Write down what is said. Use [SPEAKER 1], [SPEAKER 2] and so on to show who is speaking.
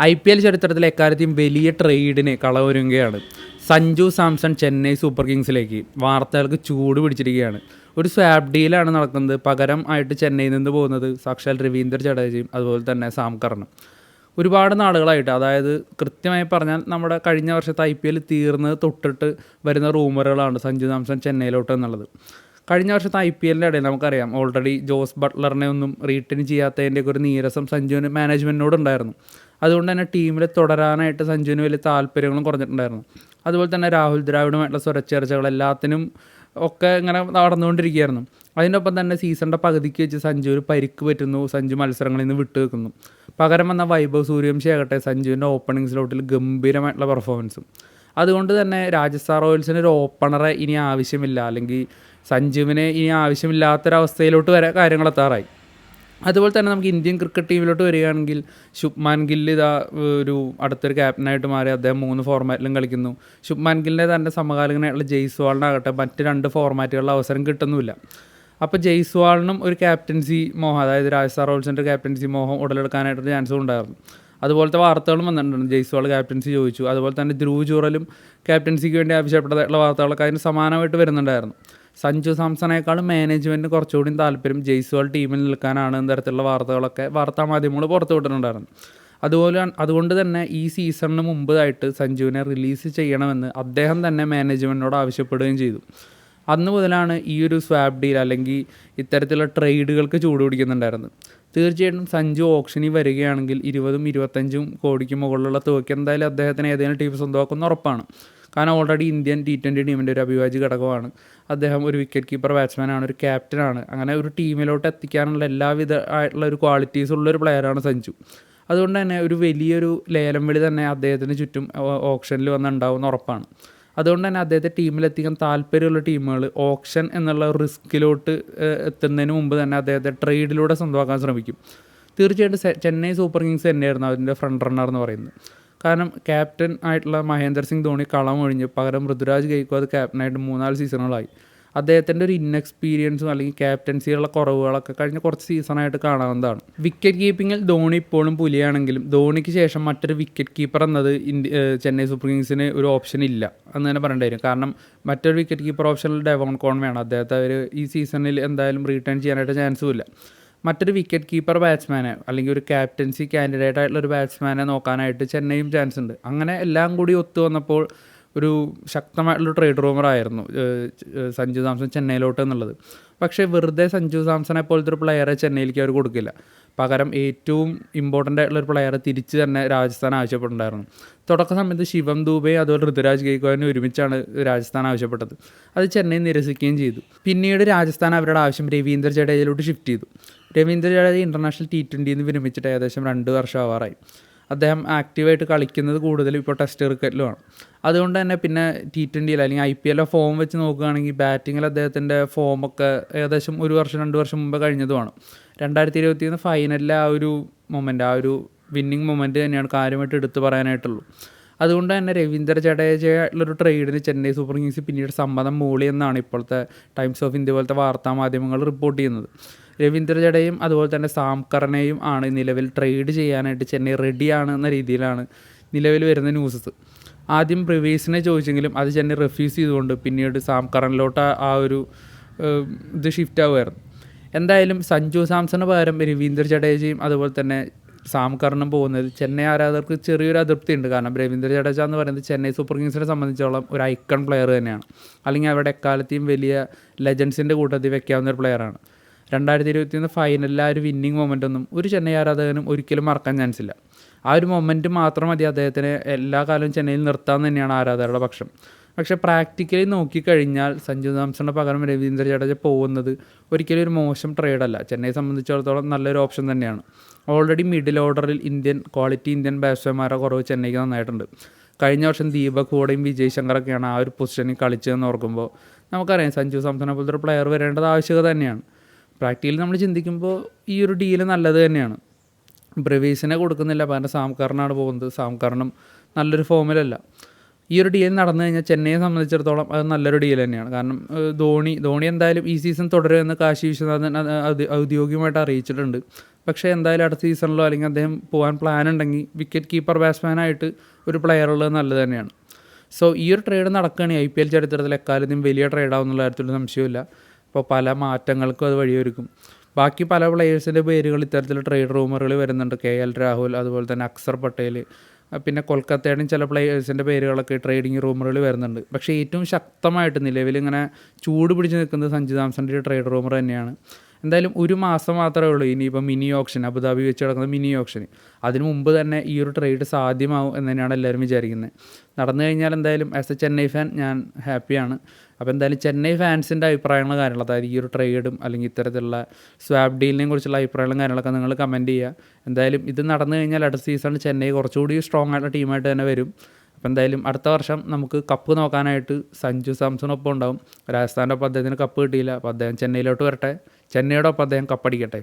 [SPEAKER 1] I P L ചരിത്രത്തിലെ എക്കാലത്തെയും വലിയ ട്രേഡിന് കളവൊരുങ്ങുകയാണ് സഞ്ജു സാംസൺ ചെന്നൈ സൂപ്പർ കിങ്സിലേക്ക് വാർത്തകൾക്ക് ചൂട് പിടിച്ചിരിക്കുകയാണ്. ഒരു സ്വാപ്പ് ഡീലാണ് നടക്കുന്നത്. പകരം ആയിട്ട് ചെന്നൈയിൽ നിന്ന് പോകുന്നത് സാക്ഷാൽ രവീന്ദ്ര ജഡേജയും അതുപോലെ തന്നെ സാം ഒരുപാട് നാളുകളായിട്ട് അതായത് കൃത്യമായി പറഞ്ഞാൽ നമ്മുടെ കഴിഞ്ഞ വർഷത്തെ ഐ പി എൽ തീർന്നത് തൊട്ടിട്ട് വരുന്ന റൂമറുകളാണ് സഞ്ജു സാംസൺ ചെന്നൈയിലോട്ട് എന്നുള്ളത്. കഴിഞ്ഞ വർഷത്തെ ഐ പി എല്ലിന്റെ ഇടയിൽ നമുക്കറിയാം ഓൾറെഡി ജോസ് ബട്ട്ലറിനെ ഒന്നും റീട്ടേൺ ചെയ്യാത്തതിന്റെയൊക്കെ ഒരു നീരസം സഞ്ജുവിന് മാനേജ്മെന്റിനോട് ഉണ്ടായിരുന്നു. അതുകൊണ്ട് തന്നെ ടീമിൽ തുടരാനായിട്ട് സഞ്ജുവിന് വലിയ താല്പര്യങ്ങളും കുറഞ്ഞിട്ടുണ്ടായിരുന്നു. അതുപോലെ തന്നെ രാഹുൽ ദ്രാവിഡുമായിട്ടുള്ള സ്വരച്ചേർച്ചകൾ എല്ലാത്തിനും ഒക്കെ ഇങ്ങനെ നടന്നുകൊണ്ടിരിക്കുകയായിരുന്നു. അതിനൊപ്പം തന്നെ സീസണിന്റെ പകുതിക്ക് വെച്ച് സഞ്ജു ഒരു പരിക്ക് പറ്റുന്നു സഞ്ജു മത്സരങ്ങളിൽ നിന്ന് വിട്ടു വെക്കുന്നു പകരം വന്ന വൈഭവ് സൂര്യവംശി ആകട്ടെ സഞ്ജുവിന്റെ ഓപ്പണിംഗ് സ്ലോട്ടിൽ ഗംഭീരമായിട്ടുള്ള പെർഫോമൻസും അതുകൊണ്ട് തന്നെ രാജസ്ഥാൻ റോയൽസിന് ഒരു ഓപ്പണറെ ഇനി ആവശ്യമില്ല. അല്ലെങ്കിൽ സഞ്ജുവിനെ ഇനി ആവശ്യമില്ലാത്തൊരവസ്ഥയിലോട്ട് വരെ കാര്യങ്ങൾ എത്താറായി. അതുപോലെ തന്നെ നമുക്ക് ഇന്ത്യൻ ക്രിക്കറ്റ് ടീമിലോട്ട് വരികയാണെങ്കിൽ ശുഭ്മാൻ ഗില്ല് ഇതാ ഒരു അടുത്തൊരു ക്യാപ്റ്റനായിട്ട് മാറി അദ്ദേഹം മൂന്ന് ഫോർമാറ്റിലും കളിക്കുന്നു. ശുഭ്മാൻ ഗില്ലിനെ തന്നെ സമകാലികനായിട്ടുള്ള ജയ്സ്വാളിനാകട്ടെ മറ്റ് രണ്ട് ഫോർമാറ്റുകളിൽ അവസരം കിട്ടുന്നുമില്ല. അപ്പോൾ ജയ്സ്വാളിനും ഒരു ക്യാപ്റ്റൻസി മോഹം അതായത് രാജസ്ഥാൻ റോയൽസിന്റെ ക്യാപ്റ്റൻസി മോഹം ഉടലെടുക്കാനായിട്ടൊരു ചാൻസും ഉണ്ടായിരുന്നു. അതുപോലത്തെ വാർത്തകളും വന്നിട്ടുണ്ട്. ജയ്സ്വാൾ ക്യാപ്റ്റൻസി ചോദിച്ചു. അതുപോലെ തന്നെ ധ്രുവ് ചൂറലും ക്യാപ്റ്റൻസിക്ക് വേണ്ടി ആവശ്യപ്പെട്ടതായിട്ടുള്ള വാർത്തകളൊക്കെ അതിന് സമാനമായിട്ട് വരുന്നുണ്ടായിരുന്നു. സഞ്ജു സാംസണേക്കാളും മാനേജ്മെന്റിന് കുറച്ചുകൂടി താല്പര്യം ജയ്സ്വാൾ ടീമിൽ നിൽക്കാനാണ് തരത്തിലുള്ള വാർത്തകളൊക്കെ വാർത്താ മാധ്യമങ്ങൾ പുറത്തുവിട്ടിട്ടുണ്ടായിരുന്നു അതുപോലെ അതുകൊണ്ട് തന്നെ ഈ സീസണിന് മുമ്പായിട്ട് സഞ്ജുവിനെ റിലീസ് ചെയ്യണമെന്ന് അദ്ദേഹം തന്നെ മാനേജ്മെന്റിനോട് ആവശ്യപ്പെടുകയും ചെയ്തു. അന്ന് മുതലാണ് ഈ ഒരു സ്വാപ്പ് ഡീൽ അല്ലെങ്കിൽ ഇത്തരത്തിലുള്ള ട്രേഡുകൾക്ക് ചൂട് പിടിക്കുന്നുണ്ടായിരുന്നത്. തീർച്ചയായിട്ടും സഞ്ജു ഓപ്ഷനിൽ വരികയാണെങ്കിൽ ഇരുപതും ഇരുപത്തഞ്ചും കോടിക്ക് മുകളിലുള്ള തുകയ്ക്ക് എന്തായാലും അദ്ദേഹത്തിന് ഏതെങ്കിലും ടീം സ്വന്തമാക്കുന്ന ഉറപ്പാണ്. കാരണം ഓൾറെഡി ഇന്ത്യൻ ടി ട്വന്റി ടീമിന്റെ ഒരു അഭിവാജ്യ ഘടകമാണ്. അദ്ദേഹം ഒരു വിക്കറ്റ് കീപ്പർ ബാറ്റ്സ്മാനാണ് ഒരു ക്യാപ്റ്റനാണ് അങ്ങനെ ഒരു ടീമിലോട്ട് എത്തിക്കാനുള്ള എല്ലാവിധ ആയിട്ടുള്ള ഒരു ക്വാളിറ്റീസ് ഉള്ളൊരു പ്ലെയറാണ് സഞ്ജു. അതുകൊണ്ട് തന്നെ ഒരു വലിയൊരു ലേലം വിളി തന്നെ അദ്ദേഹത്തിന് ചുറ്റും ഓപ്ഷനിൽ വന്നുണ്ടാവുമെന്ന് ഉറപ്പാണ്. അതുകൊണ്ട് തന്നെ അദ്ദേഹത്തെ ടീമിലെത്തിക്കാൻ താല്പര്യമുള്ള ടീമുകൾ ഓപ്ഷൻ എന്നുള്ള റിസ്കിലോട്ട് എത്തുന്നതിന് മുമ്പ് തന്നെ അദ്ദേഹത്തെ ട്രേഡിലൂടെ സ്വന്തമാക്കാൻ ശ്രമിക്കും. തീർച്ചയായിട്ടും ചെന്നൈ സൂപ്പർ കിങ്സ് തന്നെയായിരുന്നു അതിന്റെ ഫ്രണ്ട് റണ്ണർ എന്ന് പറയുന്നത്. കാരണം ക്യാപ്റ്റൻ ആയിട്ടുള്ള മഹേന്ദ്ര സിംഗ് ധോണി കളം ഒഴിഞ്ഞ് പകരം ഋതുരാജ് അത് ക്യാപ്റ്റനായിട്ട് മൂന്നാൽ സീസണുകളായി അദ്ദേഹത്തിന്റെ ഒരു ഇൻഎക്സ്പീരിയൻസും അല്ലെങ്കിൽ ക്യാപ്റ്റൻസിയുള്ള കുറവുകളൊക്കെ കഴിഞ്ഞ കുറച്ച് സീസണായിട്ട് കാണാവുന്നതാണ്. വിക്കറ്റ് കീപ്പിങ്ങിൽ ധോണി ഇപ്പോഴും പുലിയാണെങ്കിലും ധോണിക്ക് ശേഷം മറ്റൊരു വിക്കറ്റ് കീപ്പർ എന്നത് ഇന്ത്യ ചെന്നൈ സൂപ്പർ കിങ്സിന് ഒരു ഓപ്ഷൻ ഇല്ല എന്ന് തന്നെ പറയേണ്ടി വരും. കാരണം മറ്റൊരു വിക്കറ്റ് കീപ്പർ ഓപ്ഷനിൽ ഡെവോൺ കോൺവയാണ്. അദ്ദേഹത്തെ അവർ ഈ സീസണിൽ എന്തായാലും റീട്ടേൺ ചെയ്യാനായിട്ട് ചാൻസും ഇല്ല. മറ്റൊരു വിക്കറ്റ് കീപ്പർ ബാറ്റ്സ്മാനെ അല്ലെങ്കിൽ ഒരു ക്യാപ്റ്റൻസി കാൻഡിഡേറ്റ് ആയിട്ടുള്ള ഒരു ബാറ്റ്സ്മാനെ നോക്കാനായിട്ട് ചെന്നൈയും ചാൻസ് ഉണ്ട്. അങ്ങനെ എല്ലാം കൂടി ഒത്തു വന്നപ്പോൾ ഒരു ശക്തമായിട്ടുള്ള ട്രേഡ് റൂമർ ആയിരുന്നു സഞ്ജു സാംസൺ ചെന്നൈയിലോട്ട് എന്നുള്ളത്. പക്ഷേ വെറുതെ സഞ്ജു സാംസണെ പോലത്തെ ഒരു പ്ലെയറെ ചെന്നൈയിലേക്ക് അവർ കൊടുക്കില്ല. പകരം ഏറ്റവും ഇമ്പോർട്ടന്റ് ആയിട്ടുള്ള ഒരു പ്ലെയറെ തിരിച്ച് തന്നെ രാജസ്ഥാൻ ആവശ്യപ്പെട്ടിട്ടുണ്ടായിരുന്നു. തുടക്ക സമയത്ത് ശിവം ദൂബെ അതുപോലെ ഋതുരാജ് ഗെയ്ക്കോവിനെ ഒരുമിച്ചാണ് രാജസ്ഥാൻ ആവശ്യപ്പെട്ടത്. അത് ചെന്നൈ നിരസിക്കുകയും ചെയ്തു. പിന്നീട് രാജസ്ഥാൻ അവരുടെ ആവശ്യം രവീന്ദ്ര ജഡേജയിലോട്ട് ഷിഫ്റ്റ് ചെയ്തു. രവീന്ദ്ര ജഡേജ ഇന്റർനാഷണൽ ടി ട്വന്റിയിൽ നിന്ന് വിരമിച്ചിട്ട് ഏകദേശം രണ്ട് വർഷം ആവാറായി അദ്ദേഹം ആക്റ്റീവായിട്ട് കളിക്കുന്നത് കൂടുതലും ഇപ്പോൾ ടെസ്റ്റ് ക്രിക്കറ്റിലുമാണ് അതുകൊണ്ട് തന്നെ പിന്നെ ടി ട്വന്റിയിൽ അല്ലെങ്കിൽ ഐ പി എല്ലോ ഫോം വെച്ച് നോക്കുകയാണെങ്കിൽ ബാറ്റിങ്ങിൽ അദ്ദേഹത്തിന്റെ ഫോമൊക്കെ ഏകദേശം ഒരു വർഷം രണ്ട് വർഷം മുമ്പ് കഴിഞ്ഞതുമാണ്. രണ്ടായിരത്തി ഇരുപത്തി ഒന്ന് ഫൈനലിലെ ആ ഒരു മൊമെന്റ് ആ ഒരു വിന്നിങ് മൊമെന്റ് തന്നെയാണ് കാര്യമായിട്ട് എടുത്തു പറയാനായിട്ടുള്ളൂ. അതുകൊണ്ട് തന്നെ രവീന്ദ്ര ജഡേജയുള്ളൊരു ട്രേഡിന് ചെന്നൈ സൂപ്പർ കിങ്സ് പിന്നീട് സമ്മതം മൂളി എന്നാണ് ഇപ്പോഴത്തെ ടൈംസ് ഓഫ് ഇന്ത്യ പോലത്തെ വാർത്താ മാധ്യമങ്ങൾ റിപ്പോർട്ട് ചെയ്യുന്നത്. രവീന്ദ്ര ജഡേയും അതുപോലെ തന്നെ സാം കറനെയും ആണ് നിലവിൽ ട്രേഡ് ചെയ്യാനായിട്ട് ചെന്നൈ റെഡിയാണ് എന്ന രീതിയിലാണ് നിലവിൽ വരുന്ന ന്യൂസസ് ആദ്യം പ്രിവീസിനെ ചോദിച്ചെങ്കിലും അത് ചെന്നൈ റെഫ്യൂസ് ചെയ്തുകൊണ്ട് പിന്നീട് സാം കറനിലോട്ട് ആ- ഒരു ഇത് ഷിഫ്റ്റ് ആവുമായിരുന്നു എന്തായാലും സഞ്ജു സാംസണ് പകരം രവീന്ദ്ര ജഡേജയും അതുപോലെ തന്നെ സാം കർണും പോകുന്നത് ചെന്നൈ ആരാധകർക്ക് ചെറിയൊരു അതൃപ്തി ഉണ്ട് കാരണം രവീന്ദ്ര ജഡേജ എന്ന് പറയുന്നത് ചെന്നൈ സൂപ്പർ കിങ്സിനെ സംബന്ധിച്ചോളം ഒരു ഐക്കൺ പ്ലെയർ തന്നെയാണ്. അല്ലെങ്കിൽ അവരുടെ എക്കാലത്തെയും വലിയ ലെജൻസിന്റെ കൂട്ടത്തിൽ വെക്കാവുന്ന ഒരു പ്ലെയറാണ് രണ്ടായിരത്തി ഇരുപത്തി ഒന്ന് ഫൈനലിൽ ആ ഒരു വിന്നിങ് മൊമെന്റ് ഒന്നും ഒരു ചെന്നൈ ആരാധകനും ഒരിക്കലും മറക്കാൻ ചാൻസ് ഇല്ല. ആ ഒരു മൊമെന്റ് മാത്രം മതി അദ്ദേഹത്തിന് എല്ലാ കാലവും ചെന്നൈയിൽ നിർത്താമെന്ന് തന്നെയാണ് ആരാധകരുടെ പക്ഷം. പക്ഷേ പ്രാക്ടിക്കലി നോക്കിക്കഴിഞ്ഞാൽ സഞ്ജു സാംസണിന് പകരം രവീന്ദ്ര ജഡേജ പോകുന്നത് ഒരിക്കലും ഒരു മോശം ട്രേഡല്ല ചെന്നൈയെ സംബന്ധിച്ചിടത്തോളം നല്ലൊരു ഓപ്ഷൻ തന്നെയാണ്. ഓൾറെഡി മിഡിൽ ഓർഡറിൽ ഇന്ത്യൻ ക്വാളിറ്റി ഇന്ത്യൻ ബാറ്റ്സ്മാൻമാരെ കുറവ് ചെന്നൈക്ക് നന്നായിട്ടുണ്ട്. കഴിഞ്ഞ വർഷം ദീപക് കൂടെയും വിജയ് ശങ്കറൊക്കെയാണ് ആ ഒരു പൊസിഷനിൽ കളിച്ചതെന്ന് ഓർക്കുമ്പോൾ നമുക്കറിയാം സഞ്ജു സാംസണെ പോലത്തെ ഒരു പ്ലെയർ വരേണ്ടത് ആവശ്യകത തന്നെയാണ്. പ്രാക്ടിക്കലി നമ്മൾ ചിന്തിക്കുമ്പോൾ ഈ ഒരു ഡീൽ നല്ലത് തന്നെയാണ്. ബ്രവീസിനെ കൊടുക്കുന്നില്ല. പകരം സാംകാറിനാണ് പോകുന്നത്. സാംകാറിനും നല്ലൊരു ഫോമിലല്ല ഈ ഒരു ഡീൽ നടന്നു കഴിഞ്ഞാൽ ചെന്നൈയെ സംബന്ധിച്ചിടത്തോളം അത് നല്ലൊരു ഡീൽ തന്നെയാണ്. കാരണം ധോണി ധോണി എന്തായാലും ഈ സീസൺ തുടരുമെന്ന് കാശി വിശ്വനാഥൻ ഔദ്യോഗികമായിട്ട് അറിയിച്ചിട്ടുണ്ട്. പക്ഷേ എന്തായാലും അടുത്ത സീസണിലോ അല്ലെങ്കിൽ അദ്ദേഹം പോകാൻ പ്ലാൻ ഉണ്ടെങ്കിൽ വിക്കറ്റ് കീപ്പർ ബാറ്റ്സ്മാനായിട്ട് ഒരു പ്ലെയർ ഉള്ളത് നല്ലത് തന്നെയാണ്. സോ ഈ ഒരു ട്രേഡ് നടക്കുകയാണെങ്കിൽ ഐ പി എൽ ചരിത്രത്തിൽ എക്കാലത്തും വലിയ ട്രേഡ് ആവുന്നുള്ള കാര്യത്തിൽ സംശയമില്ല അപ്പോൾ പല മാറ്റങ്ങൾക്കും അത് വഴിയൊരുക്കും. ബാക്കി പല പ്ലെയേഴ്സിന്റെ പേരുകൾ ഇത്തരത്തിൽ ട്രേഡ് റൂമറുകൾ വരുന്നുണ്ട്. കെ എൽ രാഹുൽ അതുപോലെ തന്നെ അക്സർ പട്ടേൽ പിന്നെ കൊൽക്കത്തയുടെയും ചില പ്ലെയേഴ്സിന്റെ പേരുകളൊക്കെ ട്രേഡിംഗ് റൂമറുകൾ വരുന്നുണ്ട്. പക്ഷേ ഏറ്റവും ശക്തമായിട്ട് നിലവിൽ ഇങ്ങനെ ചൂട് പിടിച്ച് നിൽക്കുന്നത് സഞ്ജു സാംസന്റെ ട്രേഡ് റൂമർ തന്നെയാണ്. എന്തായാലും ഒരു മാസം മാത്രമേ ഉള്ളൂ ഇനിയിപ്പോൾ മിനി ഓപ്ഷൻ അബുദാബി വെച്ച് നടക്കുന്ന മിനി ഓപ്ഷൻ. അതിനു മുമ്പ് തന്നെ ഈ ഒരു ട്രേഡ് സാധ്യമാവും എന്ന് തന്നെയാണ് എല്ലാവരും വിചാരിക്കുന്നത് നടന്നു കഴിഞ്ഞാൽ എന്തായാലും ആസ് എ ചെന്നൈ ഫാൻ ഞാൻ ഹാപ്പിയാണ് അപ്പോൾ എന്തായാലും ചെന്നൈ ഫാൻസിന്റെ അഭിപ്രായങ്ങളും കാര്യങ്ങളും അതായത് ഈ ഒരു ട്രേഡും അല്ലെങ്കിൽ ഇത്തരത്തിലുള്ള സ്വാപ്പ് ഡീലിനെയും കുറിച്ചുള്ള അഭിപ്രായങ്ങളും കാര്യങ്ങളൊക്കെ നിങ്ങൾ കമന്റ് ചെയ്യുക. എന്തായാലും ഇത് നടന്നു കഴിഞ്ഞാൽ അടുത്ത സീസണിൽ ചെന്നൈ കുറച്ചുകൂടി സ്ട്രോങ് ആയിട്ടുള്ള ടീമായിട്ട് തന്നെ വരും. അപ്പോൾ എന്തായാലും അടുത്ത വർഷം നമുക്ക് കപ്പ് നോക്കാനായിട്ട് സഞ്ജു സാംസണൊപ്പം ഉണ്ടാവും. രാജസ്ഥാന്റെ ഒപ്പം അദ്ദേഹത്തിന് കപ്പ് കിട്ടിയില്ല. അപ്പോൾ അദ്ദേഹം ചെന്നൈയിലോട്ട് വരട്ടെ. ചെന്നൈയുടെ ഒപ്പം അദ്ദേഹം കപ്പടിക്കട്ടെ